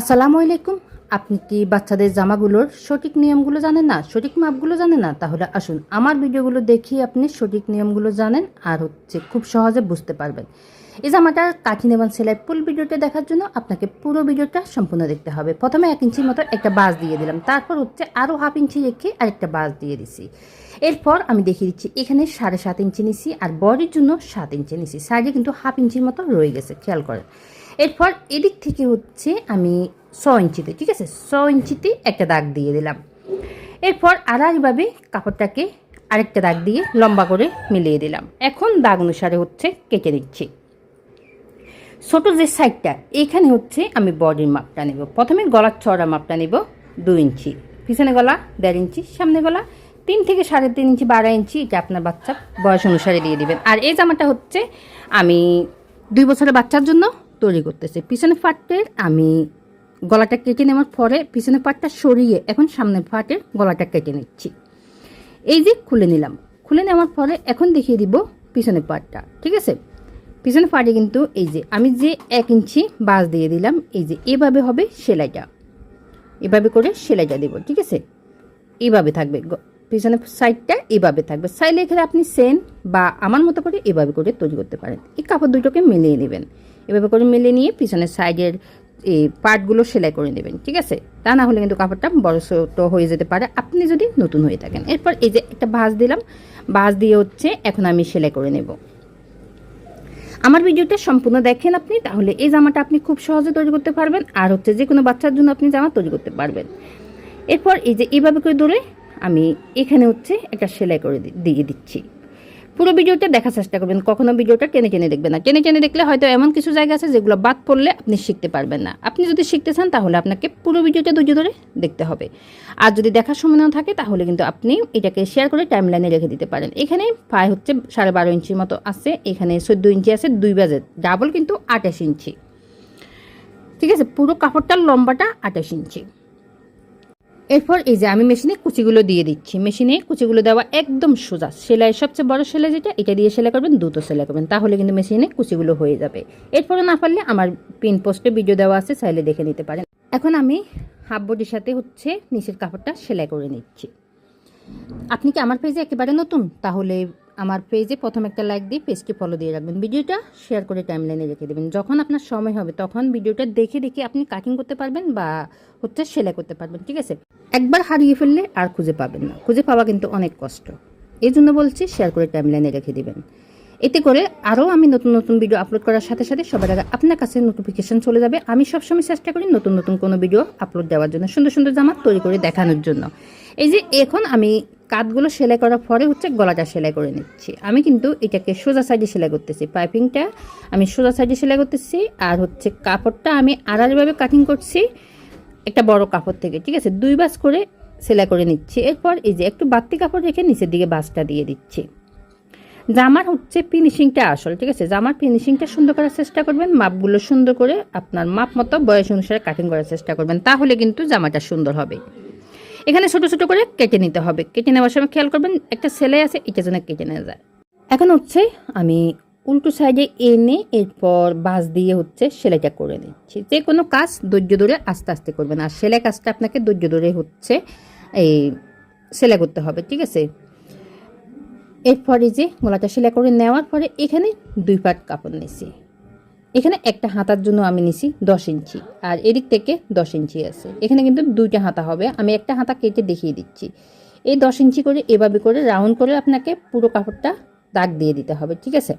আসসালামু আলাইকুম। আপনি কি বাচ্চাদের জামাগুলোর সঠিক নিয়মগুলো জানেন না? সঠিক মাপগুলো জানেন না? তাহলে আসুন আমার ভিডিওগুলো দেখিয়ে আপনি সঠিক নিয়মগুলো জানেন আর হচ্ছে খুব সহজে বুঝতে পারবেন। এই জামাটার কাঠি নেবান সেলাই ফুল ভিডিওটা দেখার জন্য আপনাকে পুরো ভিডিওটা সম্পূর্ণ দেখতে হবে। প্রথমে এক ইঞ্চির মতো একটা বাস দিয়ে দিলাম। তারপর হচ্ছে আরও হাফ ইঞ্চি রেখে আরেকটা বাস দিয়ে দিছি। এরপর আমি দেখিয়ে দিচ্ছি, এখানে সাড়ে সাত ইঞ্চি নিছি আর বডির জন্য সাত ইঞ্চি নিছি। সাইডে কিন্তু হাফ ইঞ্চির মতো রয়ে গেছে, খেয়াল করেন। এরপর এদিক থেকে হচ্ছে আমি ছ ইঞ্চিতে, ঠিক আছে? ছ ইঞ্চিতে একটা দাগ দিয়ে দিলাম। এরপর আড়াইভাবে কাপড়টাকে আরেকটা দাগ দিয়ে লম্বা করে মিলিয়ে দিলাম। এখন দাগ অনুসারে হচ্ছে কেটে নিচ্ছি। ছোটো যে সাইডটা, এখানে হচ্ছে আমি বডির মাপটা নেব। প্রথমে গলার চড়া মাপটা নেব দু ইঞ্চি। পিছনে গলা, দেড় ইঞ্চি। সামনে গলা, তিন থেকে সাড়ে তিন ইঞ্চি, বারো ইঞ্চি। এটা আপনার বাচ্চার বয়স অনুসারে দিয়ে দিবেন। আর এই জামাটা হচ্ছে আমি দুই বছরের বাচ্চার জন্য তৈরি করতেছি। পিছনে পাটের আমি গলাটা কেটে নেওয়ার পরে পিছনে পাটটা সরিয়ে এখন সামনের পাটের গলাটা কেটে নিচ্ছি। এই যে খুলে নিলাম। খুলে নেওয়ার পরে এখন দেখিয়ে দিব পিছনের পাটটা, ঠিক আছে? পিছনে পাটে কিন্তু এই যে আমি যে এক ইঞ্চি বাস দিয়ে দিলাম, এই যে এভাবে হবে সেলাইটা। এভাবে করে সেলাইটা দেব, ঠিক আছে? এইভাবে থাকবে। পিছনের সাইডটা এভাবে থাকবে। চাইলে এখানে আপনি সেন বা আমার মতো করে এভাবে করে তৈরি করতে পারেন। এই কাপড় দুটোকে মিলিয়ে নেবেন। এভাবে করে মেলে নিয়ে পিছনের সাইডের এই পার্টগুলো সেলাই করে নেবেন, ঠিক আছে? তা না হলে কিন্তু কাপড়টা বড় ছোটো হয়ে যেতে পারে। আপনি যদি নতুন হয়ে থাকেন, এরপর এই যে একটা ভাঁজ দিলাম, ভাঁজ দিয়ে হচ্ছে এখন আমি সেলাই করে নেব। আমার ভিডিওটা সম্পূর্ণ দেখেন আপনি, তাহলে এই জামাটা আপনি খুব সহজে তৈরি করতে পারবেন, আর হচ্ছে যে কোনো বাচ্চার জন্য আপনি জামা তৈরি করতে পারবেন। এরপর এই যে এইভাবে করে ধরে আমি এখানে হচ্ছে একটা সেলাই করে দিয়ে দিচ্ছি। পুরো ভিডিওটা দেখার চেষ্টা করবেন, কখনো ভিডিওটা টেনে টেনে দেখবেন না। টেনে টেনে দেখলে হয়তো এমন কিছু জায়গা আছে যেগুলো বাদ পড়লে আপনি শিখতে পারবেন না। আপনি যদি শিখতে চান, তাহলে আপনাকে পুরো ভিডিওটা ধৈর্য ধরে দেখতে হবে। আর যদি দেখার সময় না থাকে, তাহলে কিন্তু আপনি এটাকে শেয়ার করে টাইম লাইনে রেখে দিতে পারেন। এখানে পায়ে হচ্ছে সাড়ে বারো ইঞ্চির মতো আছে, এখানে চোদ্দ ইঞ্চি আছে, দুই বাজে ডাবল কিন্তু আঠাশ ইঞ্চি। ঠিক আছে, পুরো কাপড়টার লম্বাটা আঠাশ ইঞ্চি। এরপর এই যে আমি মেশিনে কুচিগুলো দিয়ে দিচ্ছি। মেশিনে কুচিগুলো দেওয়া একদম সোজা। সেলাই, সবচেয়ে বড় সেলাই যেটা, এটা দিয়ে সেলাই করবেন দুটো সেলাই করবেন। তাহলে কিন্তু মেশিনে কুচিগুলো হয়ে যাবে। এরপরে না পারলে আমার পিন পোস্টে ভিডিও দেওয়া আছে, চাইলে দেখে নিতে পারেন। এখন আমি হাফ বডির সাথে হচ্ছে নিচের কাপড়টা সেলাই করে নিচ্ছি। আপনি কি আমার পেজে একেবারে নতুন? তাহলে আমার পেজে প্রথম একটা লাইক দিয়ে পেজকে ফলো দিয়ে রাখবেন। ভিডিওটা শেয়ার করে টাইমলাইনে রেখে দেবেন। যখন আপনার সময় হবে, তখন ভিডিওটা দেখে দেখে আপনি কাটিং করতে পারবেন বা হচ্ছে সেলাই করতে পারবেন, ঠিক আছে? একবার হারিয়ে ফেললে আর খুঁজে পাবেন না। খুঁজে পাওয়া কিন্তু অনেক কষ্ট। এই জন্য বলছি শেয়ার করে টাইমলাইনে রেখে দেবেন। এতে করে আরও আমি নতুন নতুন ভিডিও আপলোড করার সাথে সাথে সবার আগে আপনার কাছে নোটিফিকেশান চলে যাবে। আমি সবসময় চেষ্টা করি নতুন নতুন কোনো ভিডিও আপলোড দেওয়ার জন্য, সুন্দর সুন্দর জামা তৈরি করে দেখানোর জন্য। এই যে এখন আমি কাঠগুলো সেলাই করার পরে হচ্ছে গলাটা সেলাই করে নিচ্ছি। আমি কিন্তু এটাকে সোজা সাইডে সেলাই করতেছি। পাইপিংটা আমি সোজা সাইডে সেলাই করতেছি আর হচ্ছে কাপড়টা আমি আড়ালভাবে কাটিং করছি একটা বড় কাপড় থেকে, ঠিক আছে? দুই বাস করে সেলাই করে নিচ্ছি। এরপর এই যে একটু বাড়তি কাপড় রেখে নিচের দিকে বাসটা দিয়ে দিচ্ছি। জামার হচ্ছে ফিনিশিংটা আসল, ঠিক আছে? জামার ফিনিশিংটা সুন্দর করার চেষ্টা করবেন। মাপগুলো সুন্দর করে আপনার মাপ মতো বয়স অনুসারে কাটিং করার চেষ্টা করবেন। তাহলে কিন্তু জামাটা সুন্দর হবে। এখানে ছোট ছোট করে কেটে নিতে হবে। কেটে নেওয়ার সময় খেয়াল করবেন, একটা সেলাই আছে, এটা যেন কেটে নেওয়া যায়। এখন হচ্ছে আমি উল্টো সাইডে এনে এরপর বাস দিয়ে হচ্ছে সেলাইটা করে নিচ্ছি। যে কোনো কাজ ধৈর্য ধরে আস্তে আস্তে করবেন। আর সেলাই কাজটা আপনাকে ধৈর্য ধরে হচ্ছে এই সেলাই করতে হবে, ঠিক আছে? এরপরে যে গলাটা সেলাই করে নেওয়ার পরে এখানে দুই পাট কাপড় নিছি এখানে একটা হাতার জন্য আমি নিছি দশ ইঞ্চি, আর এদিক থেকে দশ ইঞ্চি আছে। এখানে কিন্তু দুইটা হাতা হবে, আমি একটা হাতা কেটে দেখিয়ে দিচ্ছি। এই দশ ইঞ্চি করে এভাবে করে রাউন্ড করে আপনাকে পুরো কাপড়টা দাগ দিয়ে দিতে হবে, ঠিক আছে?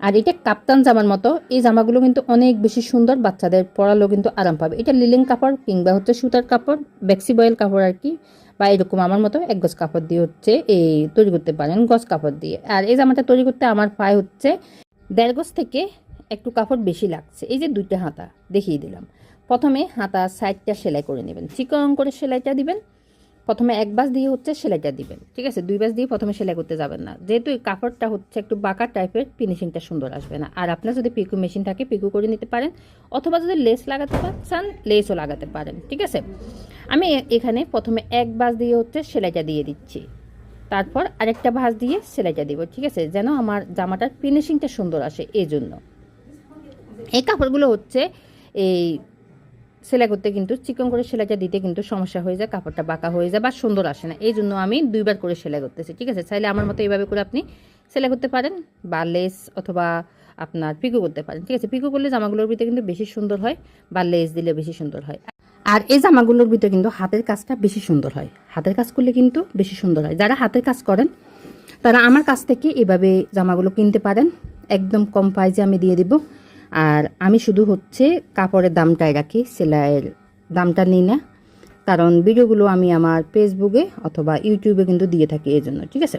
আর এটা কাপ্তান জামার মতো, এই জামাগুলো কিন্তু অনেক বেশি সুন্দর, বাচ্চাদের পরালেও কিন্তু আরাম পাবে। এটা লিলিং কাপড় কিংবা হচ্ছে সুতার কাপড় ব্যাক্সি বয়েল কাপড় আর কি, বা এরকম আমার মতো এক গজ কাপড় দিয়ে হচ্ছে এই তৈরি করতে পারেন, গজ কাপড় দিয়ে। আর এই জামাটা তৈরি করতে আমার পায়ে হচ্ছে দেড় গজ থেকে একটু কাপড় বেশি লাগছে। এই যে দুইটা হাতা, দেখিয়ে দিলাম। প্রথমে হাতা সাইডটা সেলাই করে নেবেন। চিকন করে সেলাইটা দিবেন। প্রথমে এক বাস দিয়ে হচ্ছে সেলাইটা দিবেন। ঠিক আছে? দুই বাস দিয়ে প্রথমে সেলাই করতে যাবেন না। যেহেতু এই কাপড়টা হচ্ছে একটু বাঁকা টাইপের, ফিনিশিংটা সুন্দর আসবে না। আর আপনার যদি পিকু মেশিন থাকে, পিকু করে নিতে পারেন। অথবা যদি লেস লাগাতে চান, লেসও লাগাতে পারেন। ঠিক আছে? আমি এখানে প্রথমে এক বাস দিয়ে হচ্ছে সেলাইটা দিয়ে দিচ্ছি। তারপর আরেকটা ভাঁজ দিয়ে সেলাইটা দিব। ঠিক আছে? যেন আমার জামাটার ফিনিশিংটা সুন্দর আসে। এই জন্য এই কাপড়গুলো হচ্ছে এই সেলাই করতে কিন্তু চিকন করে সেলাইটা দিতে কিন্তু সমস্যা হয়ে যায়, কাপড়টা বাঁকা হয়ে যায় বা সুন্দর আসে না। এই জন্য আমি দুইবার করে সেলাই করতেছি, ঠিক আছে? চাইলে আমার মতো এইভাবে করে আপনি সেলাই করতে পারেন বা লেস অথবা আপনার পিকো করতে পারেন, ঠিক আছে? পিকো করলে জামাগুলোর ভিতরে কিন্তু বেশি সুন্দর হয় বা লেস দিলে বেশি সুন্দর হয়। আর এই জামাগুলোর ভিতরে কিন্তু হাতের কাজটা বেশি সুন্দর হয়। হাতের কাজ করলে কিন্তু বেশি সুন্দর হয়। যারা হাতের কাজ করেন, তারা আমার কাছ থেকে এভাবে জামাগুলো কিনতে পারেন। একদম কম প্রাইজে আমি দিয়ে দিব। আর আমি শুধু হচ্ছে কাপড়ের দামটাই রাখি, সেলাইয়ের দামটা নিই না। কারণ ভিডিওগুলো আমি আমার ফেসবুকে অথবা ইউটিউবে কিন্তু দিয়ে থাকি এই জন্য ঠিক আছে?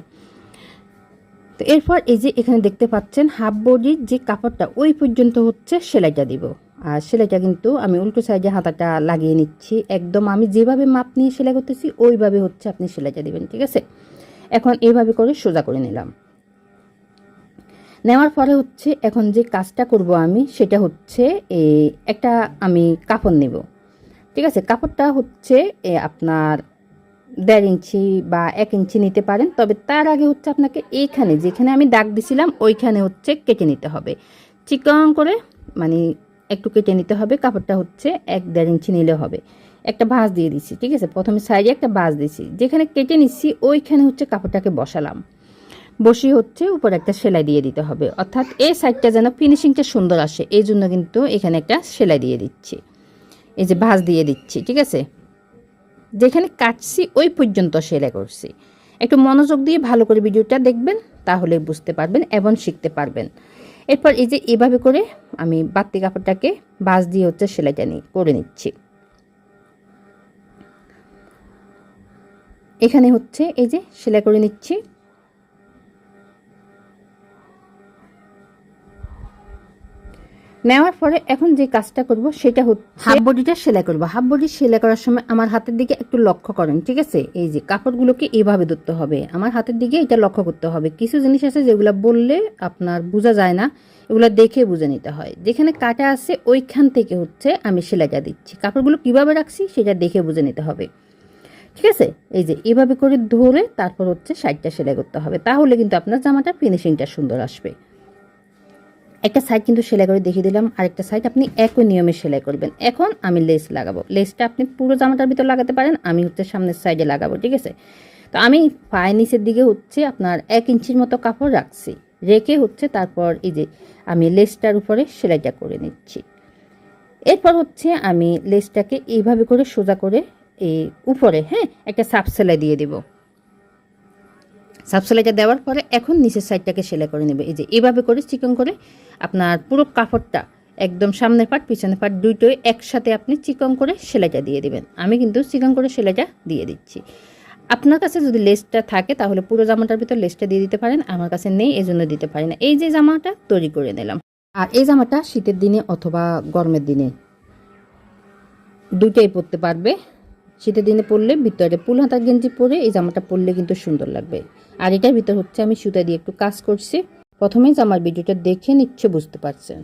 তো এরপর এই যে এখানে দেখতে পাচ্ছেন হাফ বডির যে কাপড়টা, ওই পর্যন্ত হচ্ছে সেলাইটা দিব। আর সেলাইটা কিন্তু আমি উল্টো সাইডে হাতাটা লাগিয়ে নিচ্ছি। একদম আমি যেভাবে মাপ নিয়ে সেলাই করতেছি, ওইভাবে হচ্ছে আপনি সেলাইটা দিবেন, ঠিক আছে? এখন এইভাবে করে সোজা করে নিলাম। নেওয়ার পরে হচ্ছে এখন যে কাজটা করব আমি, সেটা হচ্ছে একটা আমি কাপড় নেব। ঠিক আছে? কাপড়টা হচ্ছে আপনার দেড় ইঞ্চি বা এক ইঞ্চি নিতে পারেন, তবে তার আগে হচ্ছে আপনাকে এইখানে, যেখানে আমি দাগ দিছিলাম, ওইখানে হচ্ছে কেটে নিতে হবে। চিকন করে মানে একটু কেটে নিতে হবে, কাপড়টা হচ্ছে এক দেড় ইঞ্চি নিলে হবে। একটা ভাঁজ দিয়ে দিচ্ছি ঠিক আছে? প্রথমে সাইডে একটা ভাঁজ দিছি। যেখানে কেটে নিচ্ছি ওইখানে হচ্ছে কাপড়টাকে বসালাম। বসিয়ে হচ্ছে উপরে একটা সেলাই দিয়ে দিতে হবে। অর্থাৎ এই সাইডটা যেন ফিনিশিংটা সুন্দর আসে, এই জন্য কিন্তু এখানে একটা সেলাই দিয়ে দিচ্ছি। এই যে ভাঁজ দিয়ে দিচ্ছি, ঠিক আছে? যেখানে কাটছি, ওই পর্যন্ত সেলাই করছি। একটু মনোযোগ দিয়ে ভালো করে ভিডিওটা দেখবেন, তাহলে বুঝতে পারবেন এবং শিখতে পারবেন। এরপর এই যে এভাবে করে আমি বাড়তি কাপড়টাকে বাস দিয়ে হচ্ছে সেলাইটা নিয়ে করে নিচ্ছি। এখানে হচ্ছে এই যে সেলাই করে নিচ্ছি। নেওয়ার পরে এখন যে কাজটা করব সেটা হচ্ছে হাফ বডিটা সেলাই করব। হাফ বডি সেলাই করার সময় আমার হাতের দিকে একটু লক্ষ্য করেন, ঠিক আছে? এই যে কাপড়গুলোকে এইভাবে ধরতে হবে। আমার হাতের দিকে এটা লক্ষ্য করতে হবে। কিছু জিনিস আছে যেগুলো বললে আপনার বোঝা যায় না, এগুলো দেখে বুঝে নিতে হয়। যেখানে কাটা আছে ওইখান থেকে হচ্ছে আমি সেলাইটা দিচ্ছি। কাপড়গুলো কীভাবে রাখছি সেটা দেখে বুঝে নিতে হবে। ঠিক আছে? এই যে এভাবে করে ধরে তারপর হচ্ছে সাইডটা সেলাই করতে হবে। তাহলে কিন্তু আপনার জামাটা ফিনিশিংটা সুন্দর আসবে। একটা সাইড কিন্তু সেলাই করে দেখিয়ে দিলাম, আরেকটা সাইড আপনি একই নিয়মে সেলাই করবেন। এখন আমি লেস লাগাবো। লেসটা আপনি পুরো জামাটার ভিতর লাগাতে পারেন, আমি হচ্ছে সামনের সাইডে লাগাবো, ঠিক আছে? তো আমি পায়ে নিচের দিকে হচ্ছে আপনার এক ইঞ্চির মতো কাপড় রাখছি, রেখে হচ্ছে তারপর এই যে আমি লেসটার উপরে সেলাইটা করে নিচ্ছি। এরপর হচ্ছে আমি লেসটাকে এইভাবে করে সোজা করে এই উপরে হ্যাঁ একটা সাপ সেলাই দিয়ে দেবো। সাব সেলাইটা দেওয়ার পরে এখন নিচের সাইডটাকে সেলাই করে নেবে। এই যে এভাবে করে চিকন করে আপনার পুরো কাপড়টা একদম সামনের পাট পিছনের পাট দুইটোই একসাথে আপনি চিকন করে সেলাইটা দিয়ে দিবেন। আমি কিন্তু চিকন করে সেলাইটা দিয়ে দিচ্ছি। আপনার কাছে যদি লেসটা থাকে তাহলে পুরো জামাটার ভিতর লেসটা দিয়ে দিতে পারেন, আমার কাছে নেই এই জন্য দিতে পারি না। এই যে জামাটা তৈরি করে নিলাম। আর এই জামাটা শীতের দিনে অথবা গরমের দিনে দুইটাই পরতে পারবে। শীতের দিনে পরলে ভিতরে পুল হাতা গেঞ্জি পরে এই জামাটা পরলে কিন্তু সুন্দর লাগবে। আর এটার ভিতর হচ্ছে আমি সুতা দিয়ে একটু কাজ করছি। প্রথমেই জামার ভিডিওটা দেখে নিচ্ছে, বুঝতে পারছেন।